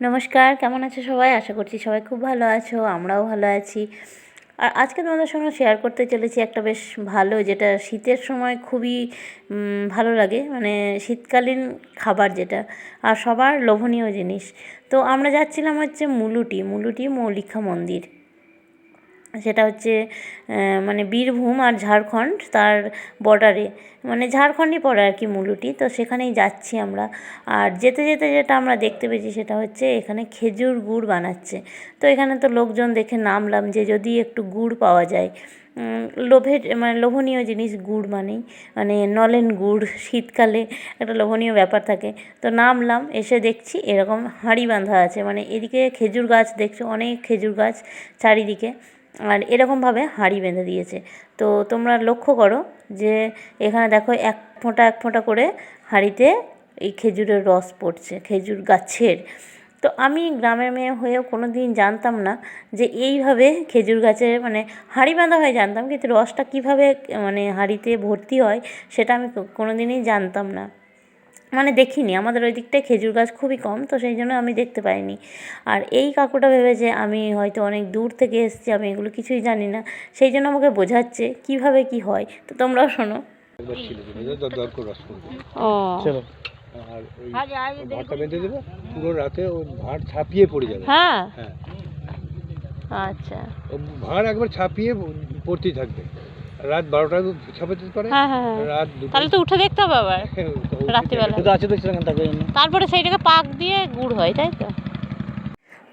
নমস্কার, কেমন আছো সবাই? আশা করছি সবাই খুব ভালো আছো, আমরাও ভালো আছি। আর আজকে তোমাদের সঙ্গে শেয়ার করতে চলেছি একটা বেশ ভালো, যেটা শীতের সময় খুবই ভালো লাগে মানে শীতকালীন খাবার যেটা, আর সবার লোভনীয় জিনিস। তো আমরা যাচ্ছিলাম হচ্ছে মুলুটি মুলুটি মৌলিকা মন্দির। সেটা হচ্ছে মানে বীরভূম আর ঝাড়খণ্ড তার বর্ডারে মানে ঝাড়খণ্ডই পড়ে আর কি মুলুটি তো সেখানেই যাচ্ছি আমরা। আর যেতে যেতে যেটা আমরা দেখতে পেয়েছি সেটা হচ্ছে এখানে খেজুর গুড় বানাচ্ছে। তো এখানে তো লোকজন দেখে নামলাম যে যদি একটু গুড় পাওয়া যায় লোভের মানে লোভনীয় জিনিস গুড় মানেই মানে নলেন গুড়, শীতকালে একটা লোভনীয় ব্যাপার থাকে। তো নামলাম, এসে দেখছি এরকম হাঁড়ি বাঁধা আছে। মানে এদিকে খেজুর গাছ দেখছ, অনেক খেজুর গাছ চারিদিকে। আর এরকমভাবে হাঁড়ি বেঁধে দিয়েছে। তো তোমরা লক্ষ্য করো যে এখানে দেখো এক ফোঁটা এক ফোঁটা করে হাঁড়িতে এই খেজুরের রস পড়ছে, খেজুর গাছের। তো আমি গ্রামের মেয়ে হয়েও কোনো দিন জানতাম না যে এইভাবে খেজুর গাছে মানে হাঁড়ি বাঁধা হয় জানতাম, কিন্তু রসটা কীভাবে মানে হাঁড়িতে ভর্তি হয় সেটা আমি কোনো দিনই জানতাম না। মানে দেখিনি আমাদের ওই দিকটায় খেজুর গাছ খুবই কম তো সেই জন্য আমি দেখতে পাইনি। আর এই কাকুটা ভেবেছে আমি হয়তো অনেক দূর থেকে এসেছি আমি এগুলো কিছুই জানি না সেই জন্য আমাকে বোঝাচ্ছে কীভাবে কি হয় তো তোমরাও শোনো। একবার ছিলে দেবে দর দর করে রস করবে ও আর ওই ভাতটা বেঁধে দেবে পুরো রাতে ও ভাঁড় ছাপিয়ে পড়ে যাবে। হ্যাঁ? হ্যাঁ। আচ্ছা। ও ভাঁড় একবার ছাপিয়ে পড়তেই থাকবে। রাত বারোটায় ছাপাতে পারে হ্যাঁ হ্যাঁ হ্যাঁ। রাত তাহলে তো উঠে দেখতে হবে আবার। রাত্রিবেলা। তো আছে দেখছিলাম তাকে তারপরে সেইটাকে পাক দিয়ে গুড় হয় তাই তো?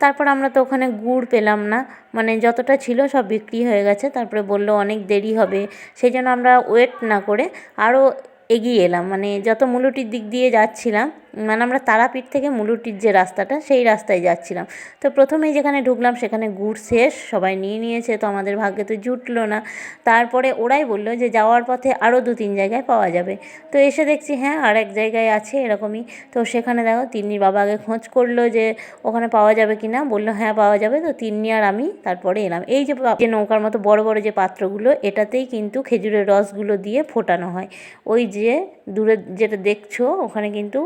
তারপর আমরা তো ওখানে গুড় পেলাম না। মানে যতটা ছিল সব বিক্রি হয়ে গেছে। তারপরে বলল অনেক দেরি হবে। সেই জন্য আমরা ওয়েট না করে আরও এগিয়ে এলাম। মানে যত মুলুটির দিক দিয়ে যাচ্ছিলাম মানে আমরা তারাপীঠ থেকে মুলুটির যে রাস্তাটা, সেই রাস্তায় যাচ্ছিলাম। তো প্রথমেই যেখানে ঢুকলাম, সেখানে গুড় শেষ, সবাই নিয়ে নিয়েছে, তো আমাদের ভাগ্যে তো জুটলো না। তারপরে ওরাই বলল যে যাওয়ার পথে আরও দু তিন জায়গায় পাওয়া যাবে। তো এসে দেখছি হ্যাঁ আর এক জায়গায় আছে এরকমই। তো সেখানে দেখো তিন্নির বাবা আগে খোঁজ করল যে ওখানে পাওয়া যাবে কি না বলল হ্যাঁ পাওয়া যাবে। তো তিন্নি আর আমি তারপরে এলাম। এই যে যে নৌকার মতো বড় বড় যে পাত্রগুলো, এটাতেই কিন্তু খেজুরের রসগুলো দিয়ে ফোটানো হয়। ওই যে দূরে যেটা দেখছ, ওখানে কিন্তু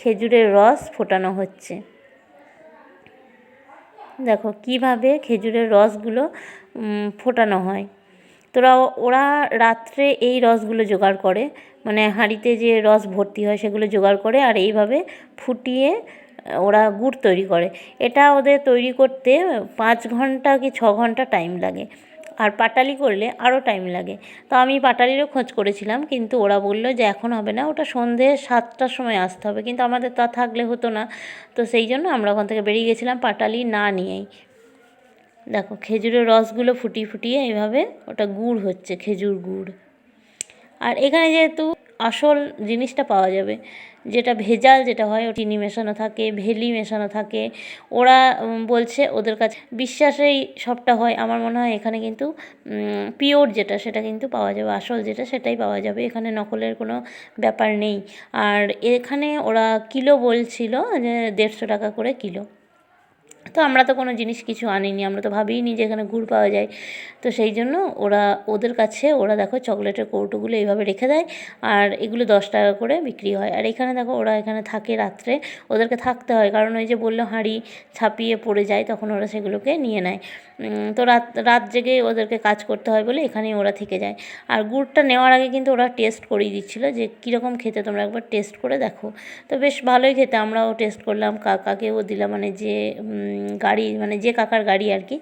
খেজুরের রস ফোটানো হচ্ছে। দেখো, কীভাবে খেজুরের রসগুলো ফোটানো হয়। তোরা, ওরা রাত্রে এই রসগুলো জোগাড় করে মানে হাঁড়িতে যে রস ভর্তি হয় সেগুলো জোগাড় করে আর এইভাবে ফুটিয়ে ওরা গুড় তৈরি করে। এটা ওদের তৈরি করতে পাঁচ ঘণ্টা কি ছ ঘণ্টা টাইম লাগে। আর পাটালি করলে আরও টাইম লাগে। তো আমি পাটালিরও খোঁজ করেছিলাম, কিন্তু ওরা বলল যে এখন হবে না, ওটা সন্ধে সাতটার সময় আসতে হবে, কিন্তু আমাদের তা থাকলে হতো না। তো সেই জন্য আমরা ওখান থেকে বেরিয়ে গেছিলাম পাটালি না নিয়েই। দেখো খেজুরের রসগুলো ফুটিয়ে ফুটিয়ে এইভাবে ওটা গুড় হচ্ছে, খেজুর গুড়। আর এখানে যেহেতু আসল জিনিসটা পাওয়া যাবে, যেটা ভেজাল যেটা হয় ও চিনি মেশানো থাকে, ভেলি মেশানো থাকে, ওরা বলছে ওদের কাছে, বিশ্বাসেই সবটা হয়। আমার মনে হয় এখানে কিন্তু পিওর যেটা, সেটা কিন্তু পাওয়া যাবে। আসল যেটা, সেটাই পাওয়া যাবে। এখানে নকলের কোনো ব্যাপার নেই। আর এখানে ওরা কিলো বলছিল যে দেড়শো টাকা করে কিলো। তো আমরা তো কোনো জিনিস কিছু আনিনি, আমরা তো ভাবিনি যে এখানে গুড় পাওয়া যায়। তো সেই জন্য ওরা, ওদের কাছে ওরা দেখো চকলেটের কৌটোগুলো এইভাবে রেখে দেয় আর এগুলো দশ টাকা করে বিক্রি হয়। আর এখানে দেখো ওরা এখানে থাকে রাত্রে, ওদেরকে থাকতে হয়। কারণ ওই যে বলল হাঁড়ি ছাপিয়ে পড়ে যায়, তখন ওরা সেগুলোকে নিয়ে নেয়। তো রাত রাত জেগে ওদেরকে কাজ করতে হয় বলে এখানেই ওরা থেকে যায়। আর গুড়টা নেওয়ার আগে কিন্তু ওরা টেস্ট করিয়ে দিচ্ছিল যে কীরকম খেতে, তোমরা একবার টেস্ট করে দেখো। তো বেশ ভালোই খেতে, আমরাও টেস্ট করলাম, কাকাকেও দিলাম মানে যে গাড়ি মানে যে কাকার গাড়ি আর কি।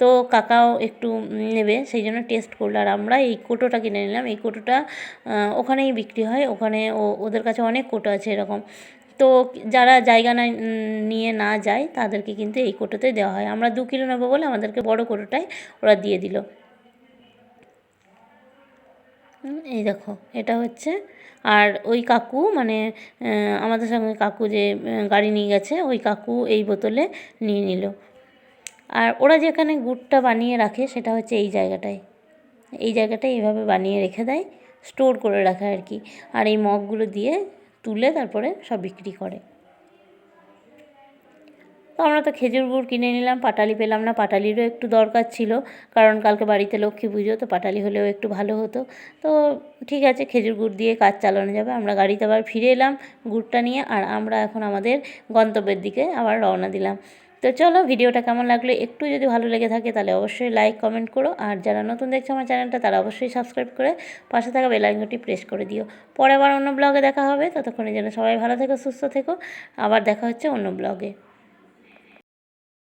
তো কাকাও একটু নেবে, সেই জন্য টেস্ট করল। আর আমরা এই কোটোটা কিনে নিলাম। এই কোটোটা ওখানেই বিক্রি হয়। ওখানে ও, ওদের কাছে অনেক কোটো আছে এরকম। তো যারা জায়গা না নিয়ে না যায়, তাদেরকে কিন্তু এই কোটোতে দেওয়া হয়। আমরা দু কিলো নেব বলে আমাদেরকে বড় কোটোটাই ওরা দিয়ে দিল। এই দেখো, এটা হচ্ছে। আর ওই কাকু মানে আমাদের সঙ্গে কাকু যে গাড়ি নিয়ে গেছে, ওই কাকু এই বোতলে নিয়ে নিল। আর ওরা যেখানে গুড়টা বানিয়ে রাখে, সেটা হচ্ছে এই জায়গাটায়। এই জায়গাটায় এইভাবে বানিয়ে রেখে দেয়, স্টোর করে রাখে আর কি। আর এই মগগুলো দিয়ে তুলে তারপরে সব বিক্রি করে। আমরা তো খেজুর গুড় কিনে নিলাম, পাটালি পেলাম না, পাটালিরও একটু দরকার ছিল, কারণ কালকে বাড়িতে লক্ষ্মী পুজো, তো পাটালি হলেও একটু ভালো হতো। তো ঠিক আছে, খেজুর গুড় দিয়ে কাজ চালানো যাবে। আমরা গাড়িতে আবার ফিরে এলাম গুড়টা নিয়ে, আর আমরা এখন আমাদের গন্তব্যের দিকে আবার রওনা দিলাম। তো চলো, ভিডিওটা কেমন লাগল একটু যদি ভালো লেগে থাকে, তাহলে অবশ্যই লাইক কমেন্ট করো। আর যারা নতুন দেখছ আমার চ্যানেলটা, তারা অবশ্যই সাবস্ক্রাইব করে পাশে থাকা বেল আইকনটি প্রেস করে দিও। পরে আবার অন্য ব্লগে দেখা হবে ততক্ষণে যেন সবাই ভালো থেকো, সুস্থ থেকো। আবার দেখা হচ্ছে অন্য ব্লগে